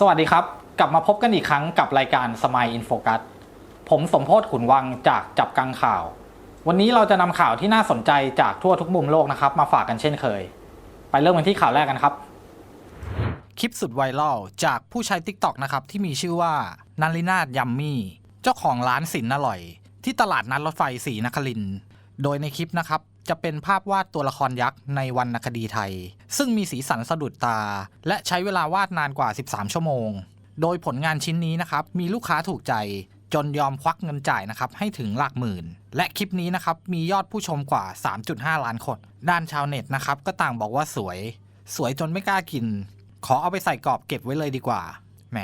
สวัสดีครับ กลับมาพบกันอีกครั้งกับรายการสม i อินโฟกัสผมสมโพศขุนวังจากจับกังข่าว วันนี้เราจะนำข่าวที่น่าสนใจจากทั่วทุกมุมโลกนะครับ มาฝากกันเช่นเคย ไปเริ่มกันที่ข่าวแรกกันครับ คลิปสุดไวรัลจากผู้ใช้ TikTok นะครับที่มีชื่อว่านันลินาดยัมมี่เจ้าของร้านสินอร่อย ที่ตลาดนัดรถไฟศรีนครินโดยในคลิปนะครับ จะเป็นภาพวาดตัวละครยักษ์ในวรรณคดีไทย ซึ่งมีสีสันสะดุดตา และใช้เวลาวาดนานกว่า 13 ชั่วโมง โดยผลงานชิ้นนี้นะครับมีลูกค้าถูกใจจนยอมควักเงินจ่ายนะครับให้ถึงหลักหมื่น และคลิปนี้นะครับมียอดผู้ชมกว่า 3.5 ล้านคน ด้านชาวเน็ตนะครับก็ต่างบอกว่าสวย สวยจนไม่กล้ากิน ขอเอาไปใส่กรอบเก็บไว้เลยดีกว่า แหม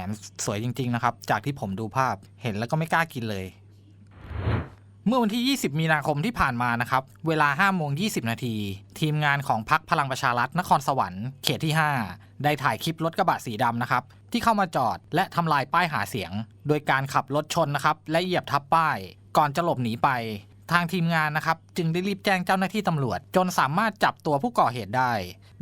สวยจริง ๆ นะครับ จากที่ผมดูภาพเห็นแล้วก็ไม่กล้ากินเลย เมื่อวันที่ 20 มีนาคมที่ผ่านมานะครับ เวลา5โมง20 นาที ทีมงานของพักพลังประชารัฐนครสวรรค์เขตที่ 5 ได้ถ่ายคลิปรถกระบะสีดำนะครับ ที่เข้ามาจอดและทำลายป้ายหาเสียง โดยการขับรถชนนะครับ และเหยียบทับป้าย ก่อนจะหลบหนีไป ทางทีมงานนะครับ จึงได้รีบแจ้งเจ้าหน้าที่ตำรวจ จนสามารถจับตัวผู้ก่อเหตุได้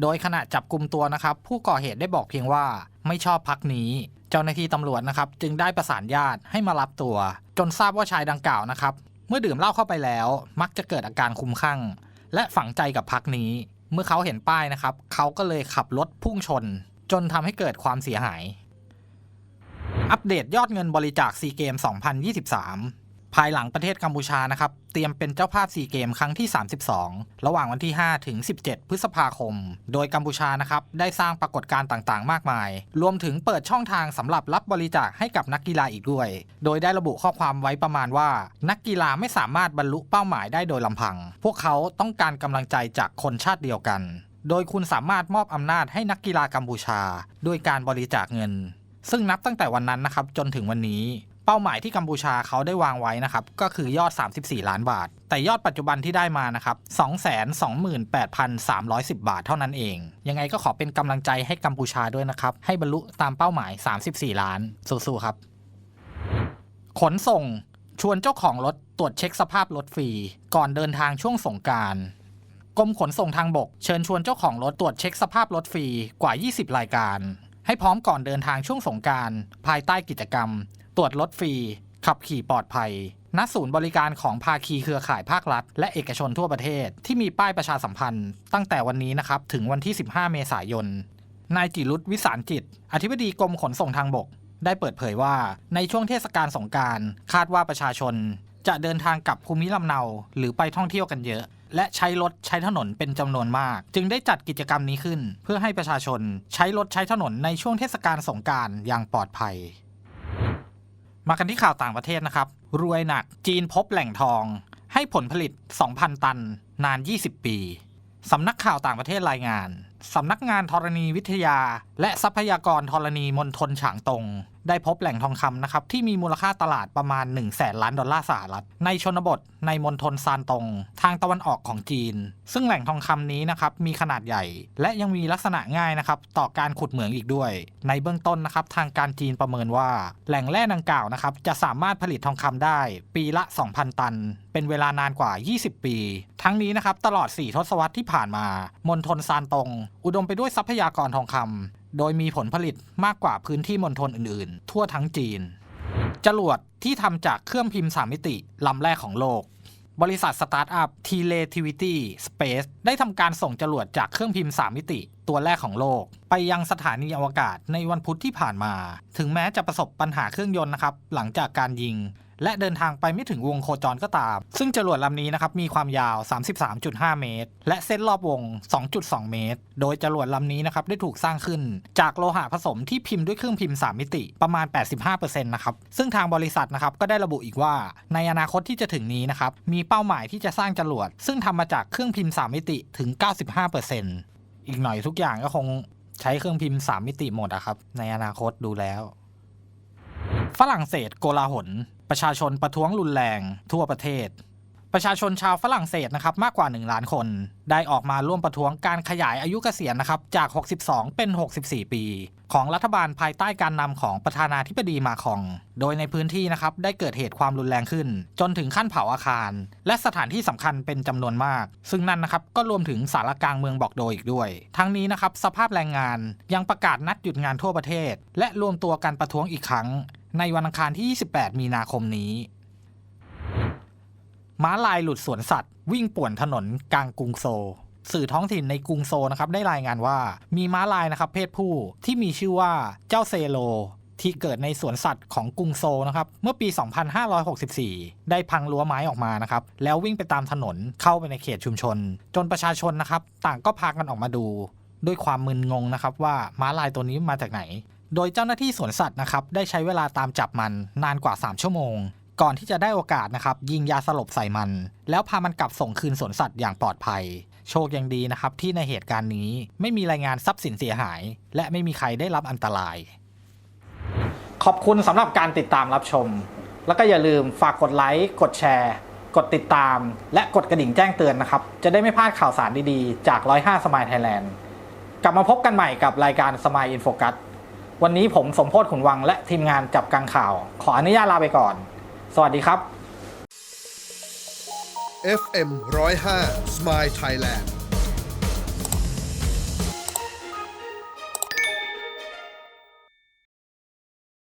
โดยขณะจับกลุ่มตัวนะครับ ผู้ก่อเหตุได้บอกเพียงว่าไม่ชอบพักนี้เจ้าหน้าที่ตำรวจนะครับจึงได้ประสานญาติให้มารับตัว จนทราบว่าชายดังกล่าวนะครับ เมื่อดื่มเหล้าเข้าไปแล้ว มักจะเกิดอาการคุ้มคลั่งและฝังใจกับพักนี้ เมื่อเขาเห็นป้ายนะครับ เขาก็เลยขับรถพุ่งชน จนทำให้เกิดความเสียหาย อัปเดตยอดเงินบริจาคซีเกม 2023 ภายหลังประเทศกัมพูชานะครับ เตรียมเป็นเจ้าภาพซีเกมครั้งที่ 32 ระหว่างวันที่ 5 ถึง 17 พฤษภาคม โดยกัมพูชานะครับ ได้สร้างปรากฏการณ์ต่างๆ มากมาย รวมถึงเปิดช่องทางสำหรับรับบริจาคให้กับนักกีฬาอีกด้วย โดยได้ระบุข้อความไว้ประมาณว่า นักกีฬาไม่สามารถบรรลุเป้าหมายได้โดยลำพัง พวกเขาต้องการกำลังใจจากคนชาติเดียวกัน โดยคุณสามารถมอบอำนาจให้นักกีฬากัมพูชา ด้วยการบริจาคเงิน ซึ่งนับตั้งแต่วันนั้นนะครับจนถึงวันนี้ เป้าหมายที่กัมพูชาเขาได้วางไว้นะครับก็คือยอด 34 ล้านบาท แต่ยอดปัจจุบันที่ได้มานะครับ228,310 บาทเท่านั้นเอง ยังไงก็ขอเป็นกำลังใจให้กัมพูชาด้วยนะครับ ให้บรรลุตามเป้าหมาย 34 ล้าน สู้ๆครับ ขนส่งชวนเจ้าของรถตรวจเช็คสภาพรถฟรี ก่อนเดินทางช่วงสงกรารกรมขนส่งทางบก เชิญชวนเจ้าของรถตรวจเช็คสภาพรถฟรีกว่า 20 รายการ ให้พร้อมก่อนเดินทางช่วงสงการภายใต้กิจกรรม ตรวจรถฟรี ขับขี่ปลอดภัย ณ ศูนย์บริการของภาคีเครือข่ายภาครัฐ และเอกชนทั่วประเทศ ที่มีป้ายประชาสัมพันธ์ ตั้งแต่วันนี้นะครับถึงวันที่ 15 เมษายน นายจิรุธวิสารจิต อธิบดีกรมขนส่งทางบก ได้เปิดเผยว่า ในช่วงเทศกาลสงการคาดว่าประชาชน จะเดินทางกลับภูมิลำเนา หรือไปท่องเที่ยวกันเยอะ และใช้รถใช้ถนนเป็นจำนวนมาก จึงได้จัดกิจกรรมนี้ขึ้น เพื่อให้ประชาชนใช้รถใช้ถนนในช่วงเทศกาลสงกรารอย่างปลอดภัย มากันที่ข่าวต่างประเทศนะครับ รวยหนักจีนพบแหล่งทอง ให้ผลผลิต 2,000 ตัน นาน 20 ปีสำนักข่าวต่างประเทศรายงาน สำนักงานธรณีวิทยา และทรัพยากรธรณีมณฑลฉางตงได้พบแหล่งทองคำนะครับที่มีมูลค่าตลาดประมาณ 1 0 0 0 0แสนล้านดอลลาร์สหรัฐ ในชนบทในมณฑลซานตง ทางตะวันออกของจีน ซึ่งแหล่งทองคำนี้นะครับมีขนาดใหญ่ และยังมีลักษณะง่ายนะครับต่อการขุดเหมืองอีกด้วย ในเบื้องต้นนะครับทางการจีนประเมินว่า แหล่งแร่ดังกล่าวนะครับจะสามารถผลิตทองคำได้ ปีละ 2,000 ตัน เป็นเวลานานกว่า 20 ปี ทั้งนี้นะครับตลอด 4 ทศวรรษที่ผ่านมามณฑลซานตง อุดมไปด้วยทรัพยากรทองคำ โดยมีผลผลิตมากกว่าพื้นที่มณฑลอื่นๆ ทั่วทั้งจีน จรวดที่ทำจากเครื่องพิมพ์3มิติลำแรกของโลก บริษัทสตาร์ทอัพ Relativity Space ได้ทำการส่งจรวดจากเครื่องพิมพ์3มิติตัวแรกของโลก ไปยังสถานีอวกาศในวันพุธที่ผ่านมา ถึงแม้จะประสบปัญหาเครื่องยนต์นะครับ หลังจากการยิง และเดินทางไปไม่ถึงวงโคจรก็ตาม ซึ่งจรวดลำนี้นะครับมีความยาว 33.5 เมตร และเส้นรอบวง 2.2 เมตร โดยจรวดลำนี้นะครับได้ถูกสร้างขึ้น จากโลหะผสมที่พิมพ์ด้วยเครื่องพิมพ์ 3 มิติประมาณ 85%นะครับ ซึ่งทางบริษัทนะครับก็ได้ระบุอีกว่า ในอนาคตที่จะถึงนี้นะครับมีเป้าหมายที่จะสร้างจรวด ซึ่งทำมาจากเครื่องพิมพ์ 3 มิติถึง 95%อีกหน่อยทุกอย่างก็คงใช้เครื่องพิมพ์ 3 มิติหมดอะครับ ในอนาคตดูแล้ว ฝรั่งเศสโกลาหล ประชาชนประท้วงรุนแรงทั่วประเทศ ประชาชนชาวฝรั่งเศสนะครับมากกว่า 1 ล้านคน ได้ออกมาร่วมประท้วงการขยายอายุเกษียณนะครับจาก 62 เป็น 64 ปี ของรัฐบาลภายใต้การนำของประธานาธิบดีมาคอง โดยในพื้นที่นะครับได้เกิดเหตุความรุนแรงขึ้น จนถึงขั้นเผาอาคาร และสถานที่สำคัญเป็นจำนวนมาก ซึ่งนั่นนะครับก็รวมถึงสารกลางเมืองบอกโดอีกด้วย ทั้งนี้นะครับสภาพแรงงานยังประกาศนัดหยุดงานทั่วประเทศ และรวมตัวกันประท้วงอีกครั้ง ในวันอังคารที่ 28 มีนาคมนี้ ม้าลายหลุดสวนสัตว์ วิ่งป่วนถนนกลางกรุงโซลสื่อท้องถิ่นในกรุงโซลนะครับได้รายงานว่ามีม้าลายนะครับเพศผู้ที่มีชื่อว่าเจ้าเซโล ที่เกิดในสวนสัตว์ของกรุงโซลนะครับเมื่อปี 2564 ได้พังรั้วไม้ออกมานะครับแล้ววิ่งไปตามถนนเข้าไปในเขตชุมชน จนประชาชนนะครับต่างก็พากันออกมาดู ด้วยความมึนงงนะครับว่าม้าลายตัวนี้มาจากไหน โดยเจ้าหน้าที่สวนสัตว์นะครับได้ใช้เวลาตามจับมันนานกว่า 3 ชั่วโมง ก่อนที่จะได้โอกาสนะครับยิงยาสลบใส่มัน แล้วพามันกลับส่งคืนสวนสัตว์อย่างปลอดภัย โชคยังดีนะครับที่ในเหตุการณ์นี้ไม่มีรายงานทรัพย์สินเสียหาย และไม่มีใครได้รับอันตราย ขอบคุณสำหรับการติดตามรับชม แล้วก็อย่าลืมฝากกดไลค์กดแชร์ กดติดตาม และกดกระดิ่งแจ้งเตือนนะครับจะได้ไม่พลาดข่าวสารดีๆ จาก 105 สมายไทยแลนด์กลับมาพบกันใหม่กับรายการสมายอินโฟกัส วันนี้ผมสมโพศขุนวังและทีมงานจับกังข่าว ขออนุญาตลาไปก่อน สวัสดีครับ FM 105 Smile Thailand